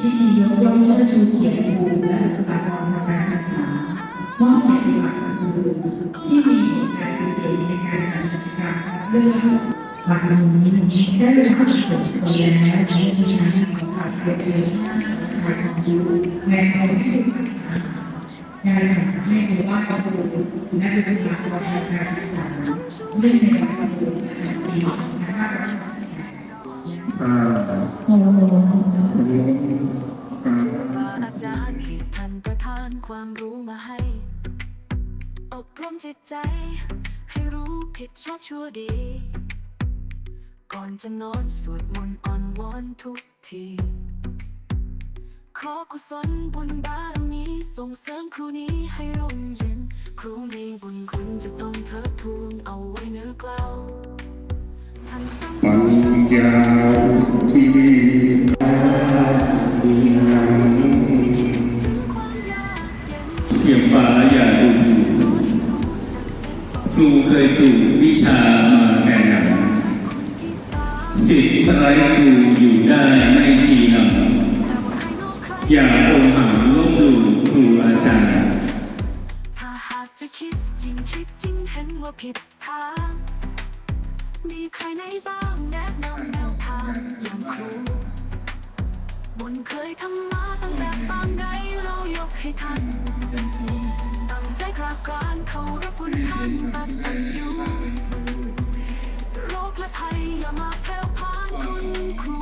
พิธียกย่องเชิดชูเกียรติภูมิและบุคลากรทางการศึกษามอบเกียรติบัตรครูที่มีผลงานดีเด่นในการจัดกิจกรรมเรื่องวันนี้ได้เวลาเสร็จคนแล้วในวิชาของขาวเสียเจอหน้าสนชายของยูแม่เอาให้ศึกษาได้ให้รู้ว่าครูและบุคลากรทางการศึกษาเรื่องในวันครูประจำปี2568 ความรู้มาให้ อบรมจิตใจ ให้รู้ผิดชอบชั่วดี ก่อนจะนอนสวดมนต์อ่อนวอนทุกที ขอกุศลบุญบารมีส่งเสริมครูนี้ให้ร่มเย็น ครูมีบุญคุณจะต้องเทิดทูนเอาไว้เนื้อกล้าวท่านสังสปัญญา อย่าดูถูกจากเจ็บปวดครูเคยปลูกวิชามาแก่หนังสิทธิ์ไร้ครูอยู่ได้ไม่จีนังแต่าใครนอกใครอย่าองหังล้มลู่ครูอาจารย์ถ้าหากจะคิดยิ่งคิดยิ่งเห็นว่าผิดทางมีใครในบ้างแนะนำแนวทางอย่างครูบุญเคยทำมาตั้งแต่ปางไงเรายกให้ท่าน ใจกราบกรานเขารับคุณท่านตัดตันอยู่โรคและภัยอย่ามาแผ่วพานคุณครู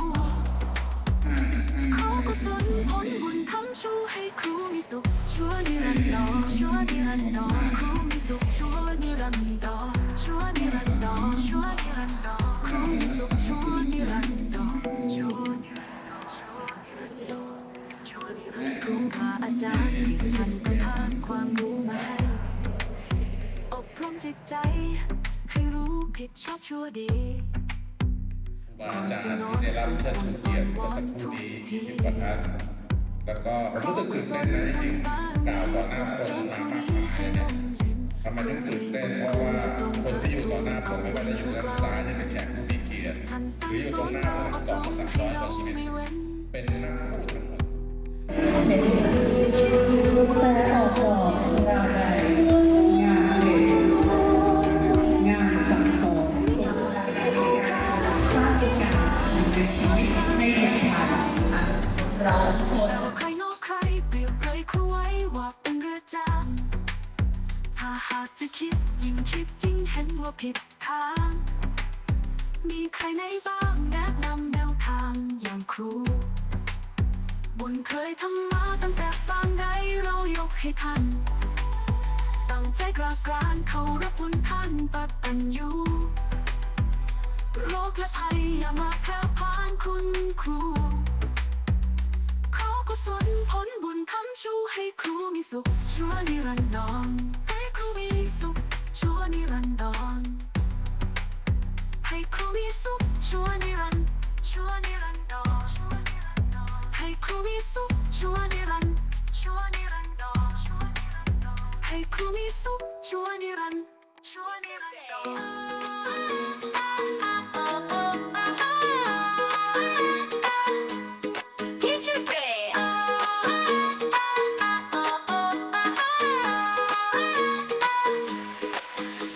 ขอกุศลผลบุญทำชูให้ครูมีสุขชั่วนิรันดรชั่วนิรันดรครูมีสุขชั่วนิรันดรชั่วนิรันดรชั่วนิรันดรครูมีสุขชั่วนิรันดรชั่วนิรันดรชั่วนิรันดรชั่วนิรันดรครูพาอาจารย์ที่ท่านประทานความรู้ จิตใจ ให้รู้ผิดชอบชั่วดีบาอาจารย์ที่ได้รับเชิญชูเกียรติเมื่อสักครู่นี้ที่ประทับแล้วก็ผมรู้สึกตื่นเต้นนะจริงๆกล่าวต่อหน้าคนมามากมายเนี่ยทำไมถึงตื่นเต้นเพราะว่าคนที่อยู่ต่อหน้าผมไม่ว่าจะอยู่ด้านซ้ายเนี่ยเป็นแขกผู้มีเกียรติหรืออยู่ตรงหน้าผมสองสามร้อยกว่าชีวิตเป็นนักพูดทั้งหมดเสร็จแต่ออกดอกจุฬาใดง มีใครในบ้างแนะนำแนวทางอย่างครู บุญเคยทำมาตั้งแต่ปางใดเรายกให้ท่าน ตั้งใจกรากรานเขารับคุณท่านปัดปัญญูโรคและภัยอย่ามาแพ้พานคุณครู เขอกุศลผลบุญทำชูให้ครูมีสุขชั่วนิรันดร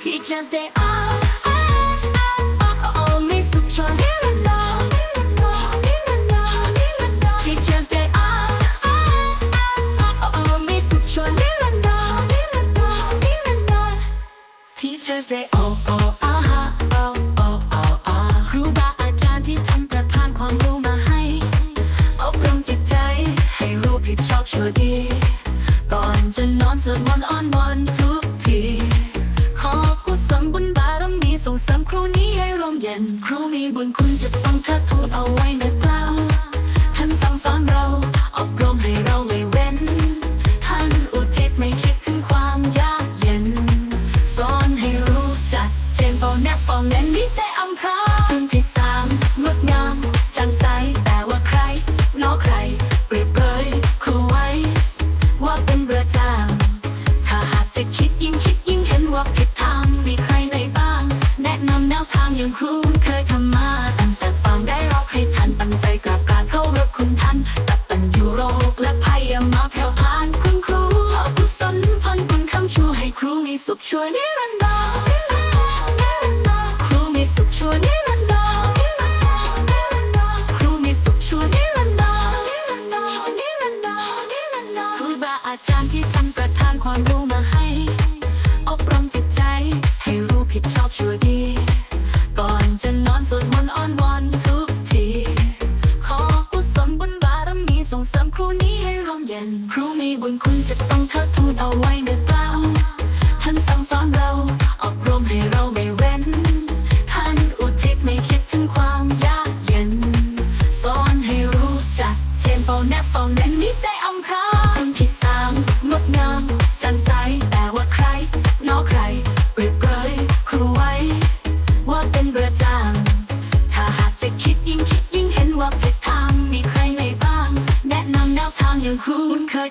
Teacher's Day. Oh, oh, oh, oh, oh, mi สุขชนนิรันดรนิรันดรนิรันดร Teacher's Day. Oh, oh, oh, oh, oh, มีสุขชนนิรันดรนิรันดรนิรันดร Teacher's Day โอ้โอ้อาฮะโอ้โอ้โอ้อาครูบาอาจารย์ที่ท่านประทานความรู้มาให้อบรมจิตใจ ให้รู้ผิดชอบชั่วดี ก่อนจะนอนสวดมนต์อ้อนวอนทุก มเย็น ครูมีบุญคุณจะต้องเทิดทูนเอาไว้ในกล้าวท่านสั่งสอนเราอบรมให้เรา join in?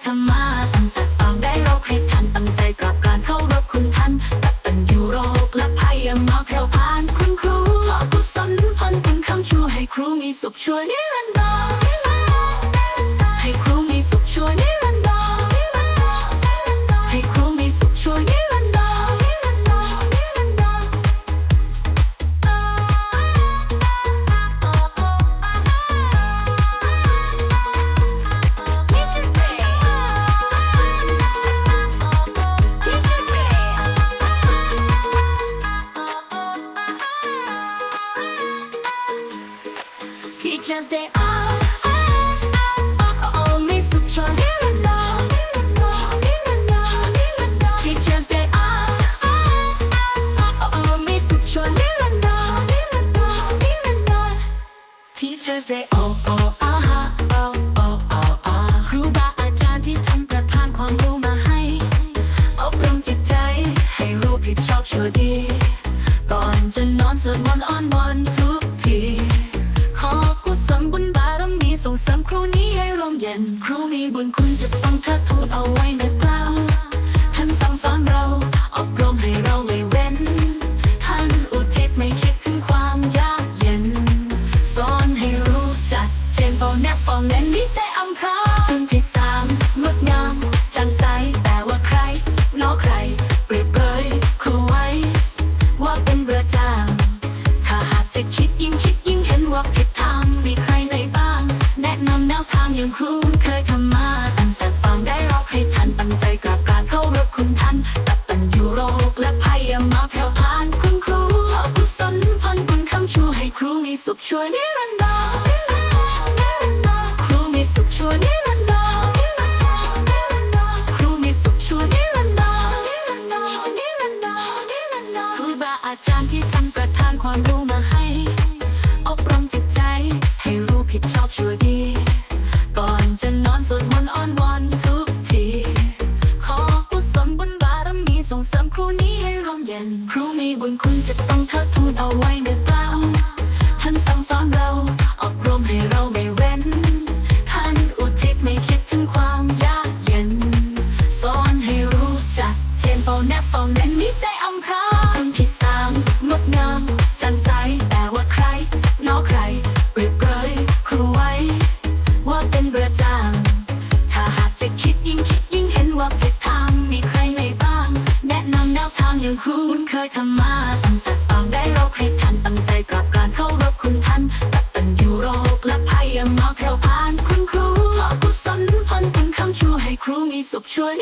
to my ครูบาอาจารย์ที่ท่าระทาความรู้มาให้อบรมจิตใจ ให้รู้ผิดชอบชั่วดี ก่อนจะนอนสวดมนต์อ้อนวอนทุกที ขอกุศลบุญบารมีส่งสริมครูนี้ให้รมยันครูมีบุญคุณจะต้องทัดทูนเอาไว้ใน วนนิรันดร์ครูมีสุขชวนนิรันดร์ครูมีสุขชวนนิรันดร์ครูบาอาจารย์ที่ท่านประทานความรู้มาให้ อบรมจิตใจ ให้รู้ผิดชอบชั่วดี ก่อนจะนอนสวดมนต์อ้อนวอนทุกที ขอกุศลบุญบารมีสงเสรครูนี้ให้ร่มเย็น ครูมีบุญคุณจะต้องเทิดทูนเอาไว้เนื้อเปล่า thân sang sụp chuối